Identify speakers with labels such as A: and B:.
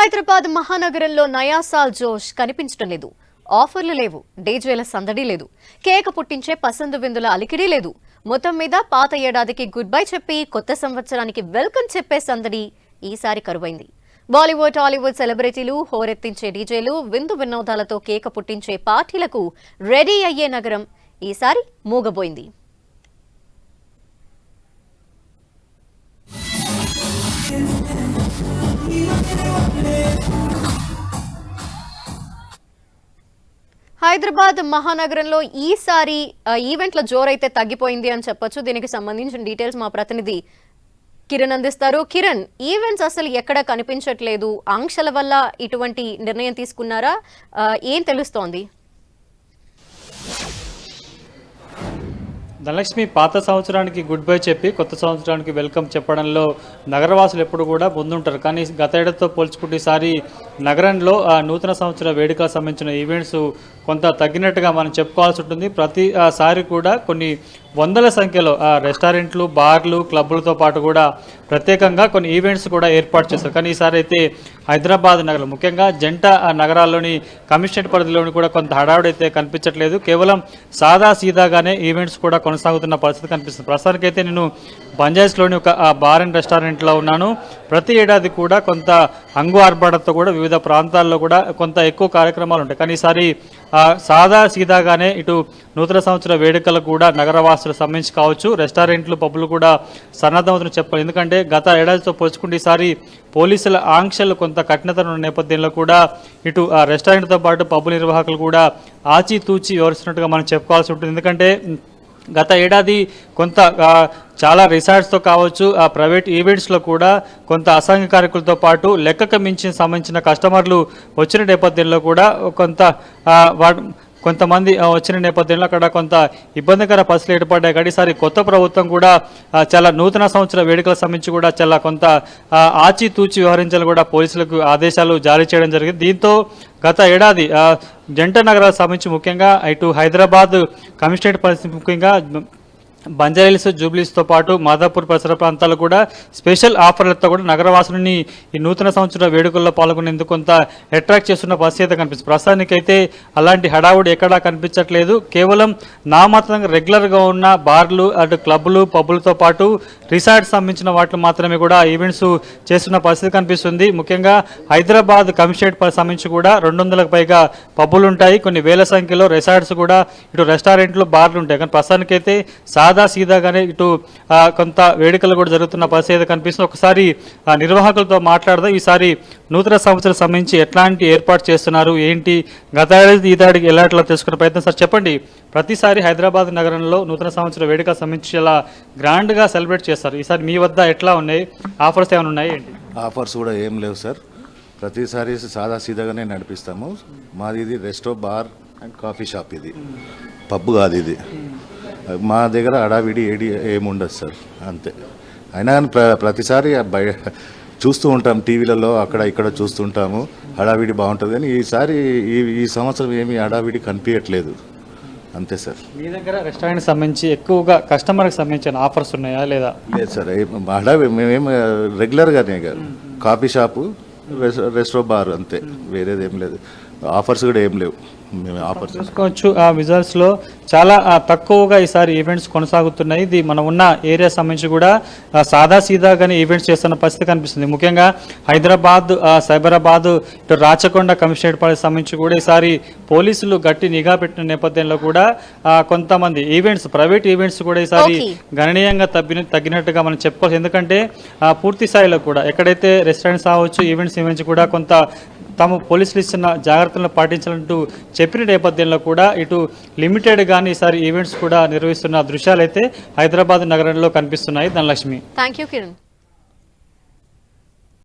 A: హైదరాబాద్ మహానగరంలో నయాసాల్ జోష్ కనిపించడం లేదు. ఆఫర్లు లేవు. డేజ్వేల సందడి లేదు. కేక పుట్టించే పసందు విందుల అలికిడి లేదు. మొత్తం మీద పాత ఏడాదికి గుడ్ బై చెప్పి కొత్త సంవత్సరానికి వెల్కమ్ చెప్పే సందడి ఈసారి కరువైంది. బాలీవుడ్ టాలీవుడ్ సెలబ్రిటీలు హోరెత్తించే డీజేలు విందు వినోదాలతో కేక పుట్టించే పార్టీలకు రెడీ అయ్యే నగరం ఈసారి మూగబోయింది. హైదరాబాద్ మహానగరంలో ఈసారి ఈవెంట్ల జోరైతే తగ్గిపోయింది అని చెప్పొచ్చు. దీనికి సంబంధించిన డీటెయిల్స్ మా ప్రతినిధి కిరణ్ అందిస్తారు. కిరణ్ ఈవెంట్స్ అసలు ఎక్కడ కనిపించట్లేదు? ఆంక్షల వల్ల ఇటువంటి నిర్ణయం తీసుకున్నారా? ఏం తెలుస్తోంది?
B: ధనలక్ష్మి పాత సంవత్సరానికి గుడ్ బై చెప్పి కొత్త సంవత్సరానికి వెల్కమ్ చెప్పడంలో నగరవాసులు ఎప్పుడు కూడా ముందుంటారు కానీ గత ఏడాదితో పోల్చుకుంటే ఈసారి నగరంలో ఆ, నూతన సంవత్సర వేడుకలకు సంబంధించిన ఈవెంట్స్ కొంత తగ్గినట్టుగా మనం చెప్పుకోవాల్సి ఉంటుంది. ప్రతి కూడా కొన్ని వందల సంఖ్యలో ఆ, రెస్టారెంట్లు బార్లు క్లబ్బులతో పాటు కూడా ప్రత్యేకంగా కొన్ని ఈవెంట్స్ కూడా ఏర్పాటు చేస్తారు కానీ ఈసారి అయితే హైదరాబాద్ నగరం ముఖ్యంగా జంట ఆ, నగరాల్లోని కమిషనరేట్ పరిధిలోని కూడా కొంత హడావుడి అయితే కనిపించట్లేదు. కేవలం సాదా సీదాగానే ఈవెంట్స్ కూడా కొనసాగుతున్న పరిస్థితి కనిపిస్తుంది. ప్రస్తుతానికైతే నేను బంజాయిస్లోని ఒక బార్ అండ్ రెస్టారెంట్లో ఉన్నాను. ప్రతి ఏడాది కూడా కొంత అంగు ఆర్భాటంతో కూడా వివిధ ప్రాంతాల్లో కూడా కొంత ఎక్కువ కార్యక్రమాలు ఉంటాయి. కానీ ఈసారి సాదా సీదాగానే ఇటు నూతన సంవత్సర వేడుకలు కూడా నగరవాసులు సంబంధించి కావచ్చు. రెస్టారెంట్లు పబ్బులు కూడా సన్నద్ధమవుతున్న చెప్పాలి. ఎందుకంటే గత ఏడాదితో పోల్చుకుంటే ఈసారి పోలీసుల ఆంక్షలు కొంత కఠినతను ఉన్న నేపథ్యంలో కూడా ఇటు ఆ రెస్టారెంట్తో పాటు పబ్బు నిర్వాహకులు కూడా ఆచితూచి వివరిస్తున్నట్టుగా మనం చెప్పుకోవాల్సి ఉంటుంది. ఎందుకంటే గత ఏడాది కొంత చాలా రిసార్ట్స్తో కావచ్చు ఆ ప్రైవేట్ ఈవెంట్స్లో కూడా కొంత అసాంఘిక కార్యకులతో పాటు లెక్కకు మించిన సంబంధించిన కస్టమర్లు వచ్చిన నేపథ్యంలో కూడా కొంత వా- కొంతమంది వచ్చిన నేపథ్యంలో అక్కడ కొంత ఇబ్బందికర పరిస్థితులు ఏర్పడ్డాయి. కానీ ఈసారి కొత్త ప్రభుత్వం కూడా చాలా నూతన సంవత్సర వేడుకల సంబంధించి కూడా చాలా కొంత ఆచితూచి వ్యవహరించాలని కూడా పోలీసులకు ఆదేశాలు జారీ చేయడం జరిగింది. దీంతో గత ఏడాది జంట నగరాలకు సంబంధించి ముఖ్యంగా ఇటు హైదరాబాద్ కమిషనరేట్ పరిస్థితి ముఖ్యంగా బంజారీల్స్ జూబ్లీస్తో పాటు మాదాపూర్ పరిసర ప్రాంతాలు కూడా స్పెషల్ ఆఫర్లతో కూడా నగరవాసులని ఈ నూతన సంవత్సర వేడుకల్లో పాల్గొనేందుకు కొంత అట్రాక్ట్ చేస్తున్న పరిస్థితి అయితే కనిపిస్తుంది. ప్రస్తుతానికైతే అలాంటి హడావుడి ఎక్కడా కనిపించట్లేదు. కేవలం నామాత్రంగా రెగ్యులర్గా ఉన్న బార్లు అటు క్లబ్లు పబ్బులతో పాటు రిసార్ట్స్ సంబంధించిన వాటిలో మాత్రమే కూడా ఈవెంట్స్ చేస్తున్న పరిస్థితి కనిపిస్తుంది. ముఖ్యంగా హైదరాబాద్ కమిషనరేట్ సంబంధించి కూడా రెండు వందలకు పైగా పబ్బులు ఉంటాయి కొన్ని వేల సంఖ్యలో రిసార్ట్స్ కూడా ఇటు రెస్టారెంట్లు బార్లు ఉంటాయి కానీ ప్రస్తుతానికైతే సాదా సీదాగానే ఇటు కొంత వేడుకలు కూడా జరుగుతున్న పరిస్థితి అయితే కనిపిస్తుంది. ఒకసారి ఆ, నిర్వాహకులతో మాట్లాడదాం. ఈసారి నూతన సంవత్సరం సంబంధించి ఎట్లాంటి ఏర్పాటు చేస్తున్నారు? ఏంటి? గత ఈదాడికి ఈ దాడికి తెలుసుకునే ప్రయత్నం? సార్ చెప్పండి. ప్రతిసారి హైదరాబాద్ నగరంలో నూతన సంవత్సర వేడుక సంబంధించి ఇలా గ్రాండ్గా సెలబ్రేట్ చేస్తారు. ఈసారి మీ వద్ద ఎట్లా ఉన్నాయి? ఆఫర్స్ ఏమైనా ఉన్నాయి? ఏంటి?
C: ఆఫర్స్ కూడా ఏం లేవు సార్. ప్రతిసారి సాదా సీదాగానే నడిపిస్తాము. మాది ఇది resto bar and coffee shop ఇది. పబ్బు కాదు ఇది. మా దగ్గర అడావిడి ఏడి ఏముండదు సార్ అంతే. అయినా కానీ ప్ర ప్రతిసారి బయ చూస్తూ ఉంటాం టీవీలలో అక్కడ ఇక్కడ చూస్తుంటాము హడావిడి బాగుంటుంది కానీ ఈసారి ఈ ఈ సంవత్సరం ఏమీ హడావిడి కనిపించట్లేదు అంతే సార్.
B: మీ దగ్గర రెస్టారెంట్ సంబంధించి ఎక్కువగా కస్టమర్కి సంబంధించిన ఆఫర్స్ ఉన్నాయా లేదా?
C: లేదు సార్ హడావి మేమేం రెగ్యులర్గానే కాదు కాఫీ షాపు రెస్ రెస్టో బార్ అంతే. వేరేది ఏం లేదు. ఆఫర్స్ కూడా ఏం లేవు. మేము
B: చూసుకోవచ్చు. ఆ విజువల్స్లో చాలా ఆ, తక్కువగా ఈసారి ఈవెంట్స్ కొనసాగుతున్నాయి. ఇది మనం ఉన్న ఏరియా సంబంధించి కూడా ఆ, సాదా సీదాగానే ఈవెంట్స్ చేస్తున్న పరిస్థితి కనిపిస్తుంది. ముఖ్యంగా హైదరాబాద్ సైబరాబాద్ ఇటు రాచకొండ కమిషనరేట్ పరిధి సంబంధించి కూడా ఈసారి పోలీసులు గట్టి నిఘా పెట్టిన నేపథ్యంలో కూడా కొంతమంది ఈవెంట్స్ ప్రైవేట్ ఈవెంట్స్ కూడా ఈసారి. గణనీయంగా తగ్గిన తగ్గినట్టుగా మనం చెప్పుకోవచ్చు. ఎందుకంటే ఆ, పూర్తి స్థాయిలో కూడా ఎక్కడైతే రెస్టారెంట్స్ అవ్వచ్చు ఈవెంట్స్ ఈవెంట్స్ కూడా కొంత తాము పోలీసులు ఇస్తున్న జాగ్రత్తలను పాటించాలంటూ చెప్పిన నేపథ్యంలో కూడా ఇటు లిమిటెడ్ కానీ ఈసారి ఈవెంట్స్ కూడా నిర్వహిస్తున్న దృశ్యాలు అయితే హైదరాబాద్ నగరంలో కనిపిస్తున్నాయి. ధనలక్ష్మి.
A: Thank you Kiran